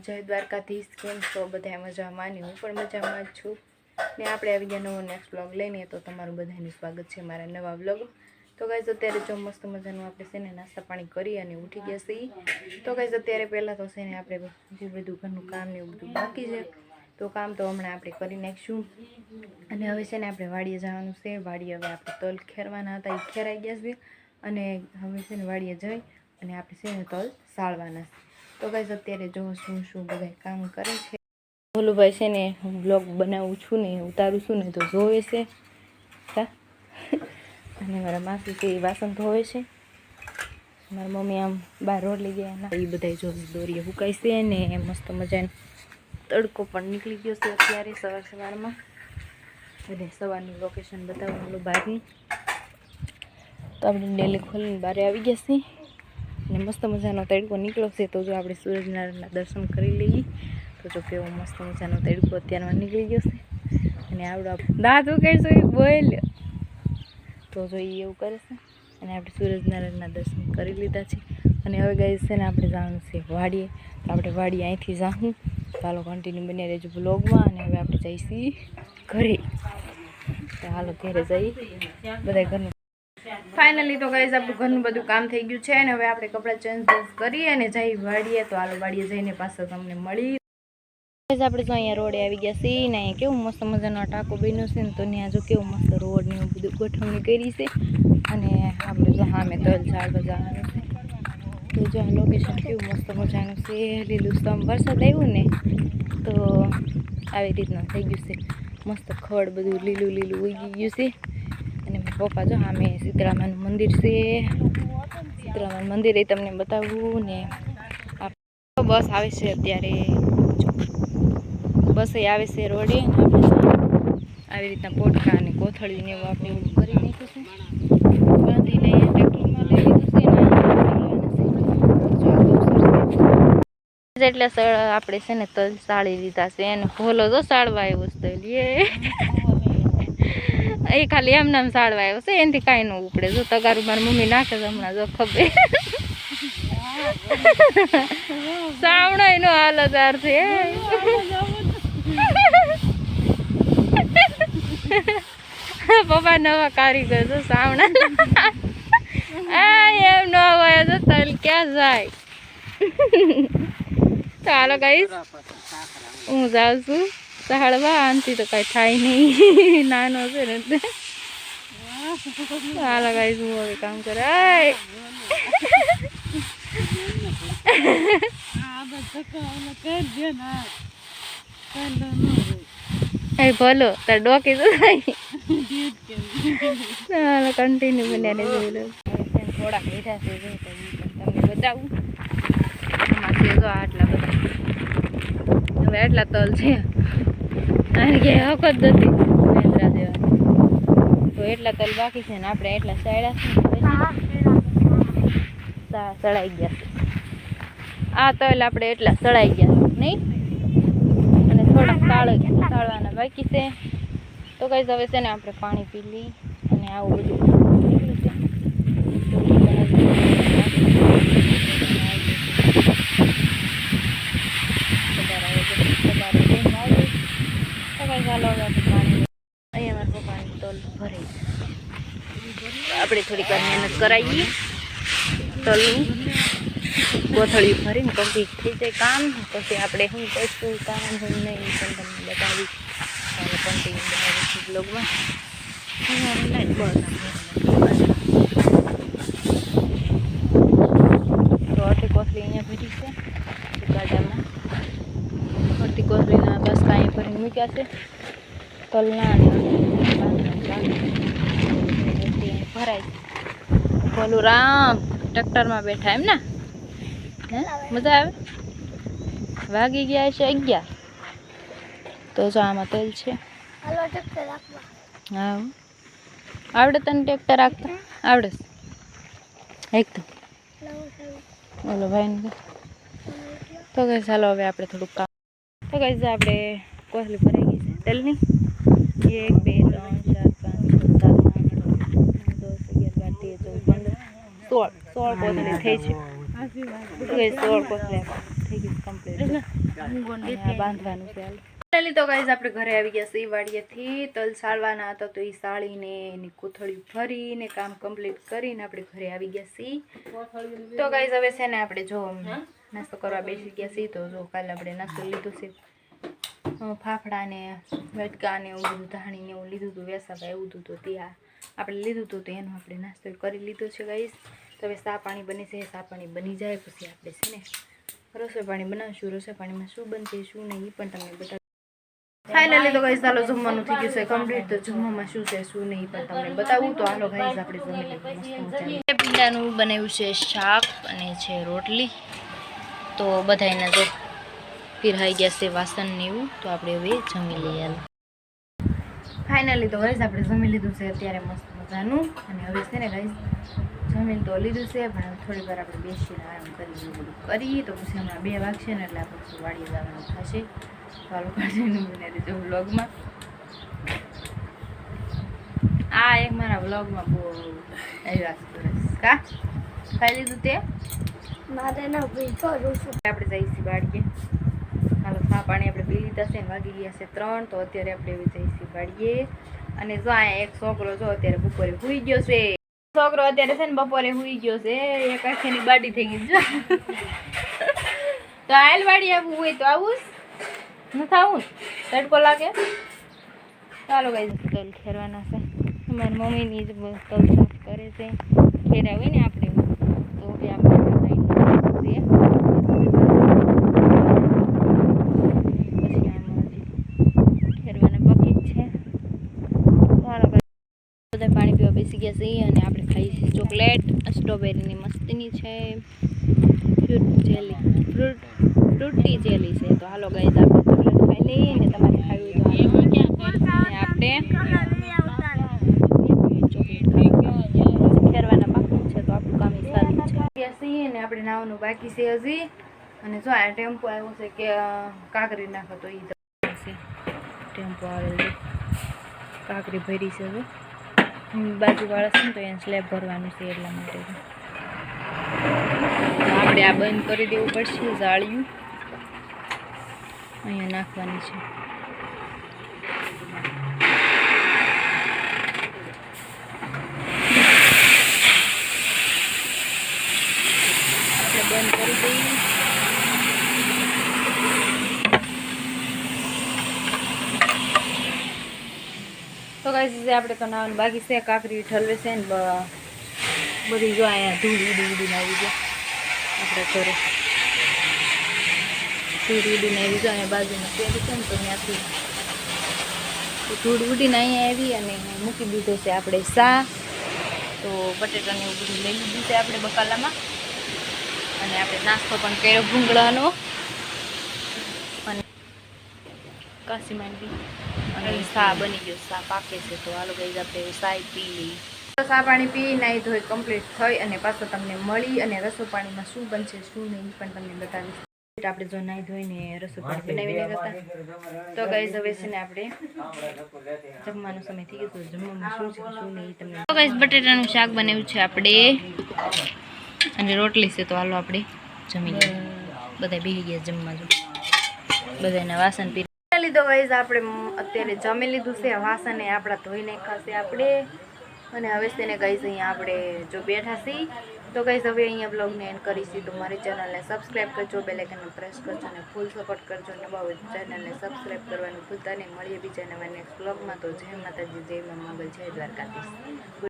જય દ્વારકાધીશ, કેમ છો? બધા મજામાં? ને હું પણ મજામાં જ છું. ને આપણે આવી ગયા નવો નેક્સ્ટ વ્લોગ લઈને, તો તમારું બધાનું સ્વાગત છે મારા નવા વ્લોગ તો ગાઈઝ અત્યારે જો મસ્ત મજાનું આપણે છે ને નાસ્તા પાણી કરી અને ઉઠી ગયા છીએ. તો ગાઈઝ અત્યારે પહેલાં તો છે આપણે જે બધું ઘરનું કામ ને એવું બધું બાકી છે, તો કામ તો હમણાં આપણે કરી નાખીશું. અને હવે છે ને આપણે વાડીએ જવાનું છે. વાડીએ હવે આપણે તલ ખેરવાના હતા એ ખેરાઈ ગયા છે. અને હવે છે ને વાડીએ જઈ અને આપણે છે તલ સાળવાના છે. તો ગાઈઝ અત્યારે જો શું શું બધા કામ કરે છે. ભોલુભાઈ છે ને, હું બ્લોગ બનાવું છું ને, ઉતારું છું ને, તો જોવે છે. અને મારા માસી છે એ વાસણ ધોવે છે. મારા મમ્મી આમ બહાર રોડ લઈ ગયા એ બધા જો દોરીએ હુકાય છે ને, મસ્ત મજાને તડકો પણ નીકળી ગયો છે અત્યારે સવાર સવારમાં. અને સવારનું લોકેશન બતાવું બહારની તો આપણે ડેલી ખોલીને બહાર આવી ગયા છીએ. મસ્ત મજાનો તડકો નીકળ્યો છે, તો જો આપણે સૂરજનારાયણના દર્શન કરી લઈએ. તો જો કેવો મસ્ત મજાનો તડકો અત્યારમાં નીકળી ગયો છે. અને આવડો દાંત ઉકેડશું એ બોલ. તો જો એ એવું કરે છે. અને આપણે સૂરજનારાયણના દર્શન કરી લીધા છે. અને હવે ગઈ છે ને આપણે જવાનું છે વાડીએ. તો આપણે વાડીએ અહીંથી જાઉં ચાલો કન્ટિન્યુ બની રહેજો બ્લોગમાં અને હવે આપણે જઈશું ઘરે. તો હાલો ઘરે જઈ બધા ઘરનું ફાઇનલી તો ગાઈઝ આપણું ઘરનું બધું કામ થઈ ગયું છે અને હવે આપણે કપડાં ચેન્જ કરીએ અને જઈ વાડીએ. તો હાલો વાડીએ જઈને પાછા તમને મળી. આપણે તો અહીંયા રોડે આવી ગયા છીએ ને અહીંયા કેવું મસ્ત મજાનો ટાંકો બન્યો છે ને તો ત્યાં જો કેવું મસ્ત રોડની બધું ગોઠવણી કરી છે. અને આપણે જો મેં તલ ઝાડ બજાવવાનું છે. તો જો આ લોકેશન કેવું મસ્ત મજાનું છે. લીલું સ્તંભ વરસાદ આવ્યું ને તો આવી રીતના થઈ ગયું છે. મસ્ત ખડ બધું લીલું લીલું ઉગી ગયું છે. પપ્પા જો અમે સીતરામાનું મંદિર છે. સીતરામાનું મંદિર એ તમને બતાવવું ને બસ આવે છે અત્યારે. બસ એ આવે છે રોડે આવી રીતના પોટકા અને કોથળી ને એવું આપણે એવું કરી નાખ્યું છે બાંધીને એટલે આપણે છે ને તલ સાળી લીધા છે, એને ભોલો તો સાળવા આવ્યો છે તલ એ ખાલી એમ નામ સાળવા આવ્યો છે, એનાથી કાંઈ ન ઉપડે. જો તગારું મારી મમ્મી નાખે છે હમણાં, જો ખબર. સાવણા એનો હાલતદાર છે પપ્પા નવા કારીગર છે, સાવણા. આ એમ ન હોય તો તલ ક્યાં જાય? હાલો ગાઈશ હું જાઉં છું. સાળવા આનથી તો કાંઈ થાય નહીં. નાનો છે ને એટલે. હાલો ગાઈશ હું હવે કામ કરાય. એ ભલો. તાર ડોકી તો થાય. કન્ટિન્યુ બન્યા જોઈ થોડા મીઠા છે તો તમને બતાવું આટલા બધા. હવે આટલા તલ છે. કારણ કે જ નથી. મહેન્દ્રા દેવાની તો એટલા તલ બાકી છે ને આપણે એટલા સડ્યા સળાઈ ગયા છે. આ તલ આપણે એટલા સળાઈ ગયા નહીં? અને થોડાક સાળ સાળવાના બાકી છે. તો કઈ હવે છે ને આપણે પાણી પી લઈ અને આવું બધું. આપણે થોડીક મહેનત કરાવીએ. તલનું કોથળી ભરીને કમ્પ્લીટ થઈ જાય કામ. પછી આપણે શું કશું કામ હું નહીં પણ તમને બતાવીશ. ચાલો કન્ટિન્યુ બનાવીશું કોથળી અહીંયા ભરી છે ગાડામાં અડધી કોથળીના બસ કાંઈ ભરીને મૂક્યા છે. તલના ભરાય. ભોલું રામ ટ્રેક્ટરમાં બેઠા એમ ને? મજા આવે? વાગી ગયા છે અગિયાર. તો જો આમાં તેલ છે. હા. આવડે તને ટ્રેક્ટર રાખતા? આવડે એક એકદમ. બોલો ભાઈ તો કઈ ચાલો હવે આપણે થોડુંક કામ તો કઈ આપણે કોથળી ભરાઈ ગઈ છે. તેલની. એક બે સોળ સોળ કોથળી થઈ છે. સોળ કોથળી આપણી થઈ ગઈ. કમ્પ્લીટ બાંધવાનું છે. ફાઇનલી તો ગાઈઝ આપણે ઘરે આવી ગયા સી વાડીએથી તલ સાળવાના હતા તો એ સાળીને એની કોથળી ભરીને કામ કમ્પ્લીટ કરીને આપણે ઘરે આવી ગયા સી તો ગાઈઝ હવે છે ને આપણે જો નાસ્તો કરવા બેસી ગયા સી તો જો કાલે આપણે નાસ્તો લીધો છે. ફાફડા ને વટકા ને એવું બધું ધાણી ને એવું લીધું હતું વેસાવા એવું હતું તો ત્યાં આપણે લીધું હતું તો એનો આપણે નાસ્તો કરી લીધો છે ગાઈઝ તો હવે સા પાણી બને છે સા પાણી બની જાય પછી આપણે છે ને રસોઈ પાણી બનાવશું રસોઈ પાણીમાં શું બનશે શું નહીં એ પણ તમને બતાવ ફાઇનલી તો ગાઈસ ચાલો જમવાનું થઈ ગયું છે કમ્પ્લીટ તો જમવામાં શું છે શું નહીં પણ તમને બતાવું. તો હાલો ગાઈસ આપણે જમી પીંડાનું બનાવ્યું છે શાક અને છે રોટલી. તો બધાયના જો પીરહાઈ ગયા છે વાસણ ને એવું તો આપણે હવે જમી લઈએ ફાઇનલી તો ગાઈસ આપણે જમી લીધું છે અત્યારે મસ્ત મજાનું. અને હવે છે ને ગાઈઝ જમીન તો લીધું છે પણ થોડી વાર આપણે બેસીને આરામ કરી બધું કરીએ. તો પછી હમણાં બે વાગશે ને એટલે આપણે પછી વાડીએ જવાનું થશે. ચાલુ આ બને દેજો વ્લોગમાં. આ એક મારા વ્લોગમાં બહુ આવ્યા સરસ કા? ખાઈ લીધું તે? મારે ના કરું છું. આપણે જઈશું વાડીએ હાલો ચા પાણી આપણે પી લીધા છે ને વાગી ગયા છે ત્રણ. તો અત્યારે આપણે જઈશું વાડીએ અને જો અહીંયા એક છોકરો જો અત્યારે બપોરે ભૂઈ ગયો છે. છોકરો અત્યારે છે ને બપોરે હુઈ ગયો છે એક આખેની બાડી થઈ ગઈ છે. તો આયલ વાડી આવું હોય તો આવું ન થાવું તડકો લાગે? ચાલો ગાઈ તલ ખેરવાના છે. મારી મમ્મીની જ તલ સાફ કરે છે. ખેરા હોય ને આપણે. તો આપણે લઈને પછી આમ હજી ખેરવાના બાકી જ છે ચાલો guys, બધા પાણી પીવા બેસી ગયા છીએ અને આપણે ખાઈએ છીએ ચોકલેટ સ્ટ્રોબેરીની મસ્તીની છે. Fruit jelly fruit fruity jelly છે. તો હાલો ગાઈઝ આપણે ચોકલેટ ખાઈ લઈએ અને તમારે ખાવી તો આપણે ખાઈ ખેરવાના બાકી છે તો આપણું કામ સારું છે. છીએ અને આપણે નાવાનું બાકી છે હજી. અને જો આ ટેમ્પો આવ્યો છે કે કાકરી નાખો તો એ છે. ટેમ્પો આવેલો છે. કાંકરી ભરી છે જો બાજુવાળા છે ને તો એને સ્લેબ ભરવાનું છે એટલા માટે. આપણે આ બંધ કરી દેવું પડશે, જાળિયું. અહીંયા નાખવાની છે. આપણે બંધ કરી દઈએ. તો કાંઈ આપણે તો નાવાનું બાકી છે કાકરી ઠલવે છે ને બધી જો અહીંયા ધૂળ ઉડી ઉડીને આવી ગયો આપણે ઘરે. ધૂળ ઉડીને આવી જો અહીંયા બાજુમાં પેલી છે ને તો ત્યાંથી. ધૂળ ઉડીને અહીંયા આવી અને મૂકી દીધો છે આપણે સા તો બટેટાને એવું બધું લઈ લીધું છે આપણે બકાલામાં. અને આપણે નાસ્તો પણ કર્યો ભૂંગળાનો. અને કાશી માંડવી. અને સા બની ગયો સા પાકે છે તો હાલો ગઈ આપણે સાય પી લઈ સા પાણી પી નાહી ધોઈ કમ્પ્લીટ થઈ અને પાછો તમને મળી અને રસો પાણીમાં શું બનશે શું નહીં પણ તમને બતાવીશ. આપણે જો નાહી ધોઈને રસો પાણી બનાવીને કરતા તો ગાઈઝ હવે છે. ને આપણે જમવાનો સમય થઈ ગયો તો જમવામાં શું છે શું નહીં તમને તો ગાઈઝ બટેટાનું શાક બનાવ્યું છે આપણે. અને રોટલી છે તો હાલો આપણે જમી લઈએ. બધા બેસી ગયા જમવા જો. બધાના વાસણ પી લીધો વાઈઝ આપણે અત્યારે જમી લીધું છે. વાસણને આપણા ધોઈ નાખાશે આપણે. અને હવે તેને કહીશ અહીંયા આપણે જો બેઠા છીએ. તો કહીશ હવે અહીંયા બ્લોગને એન્ડ કરીશું. તો મારી ચેનલને સબસ્ક્રાઈબ કરજો બેલાઇકનને પ્રેસ કરજો અને ફૂલ સપોર્ટ કરજો. અને હોય ચેનલને સબસ્ક્રાઈબ કરવાનું ભૂલતા નહીં. મળીએ બીજા નવા નેક્સ્ટ બ્લોગમાં તો જય માતાજી, જય મા મંગલ, જય દ્વારકાધીશ.